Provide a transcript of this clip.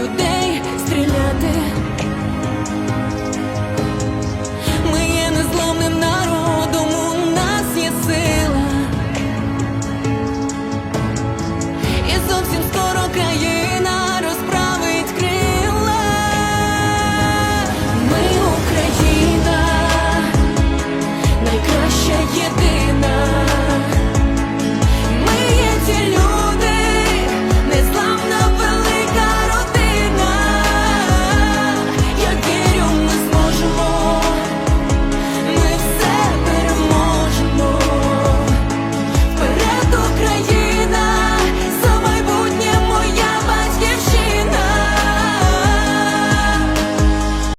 olho dele.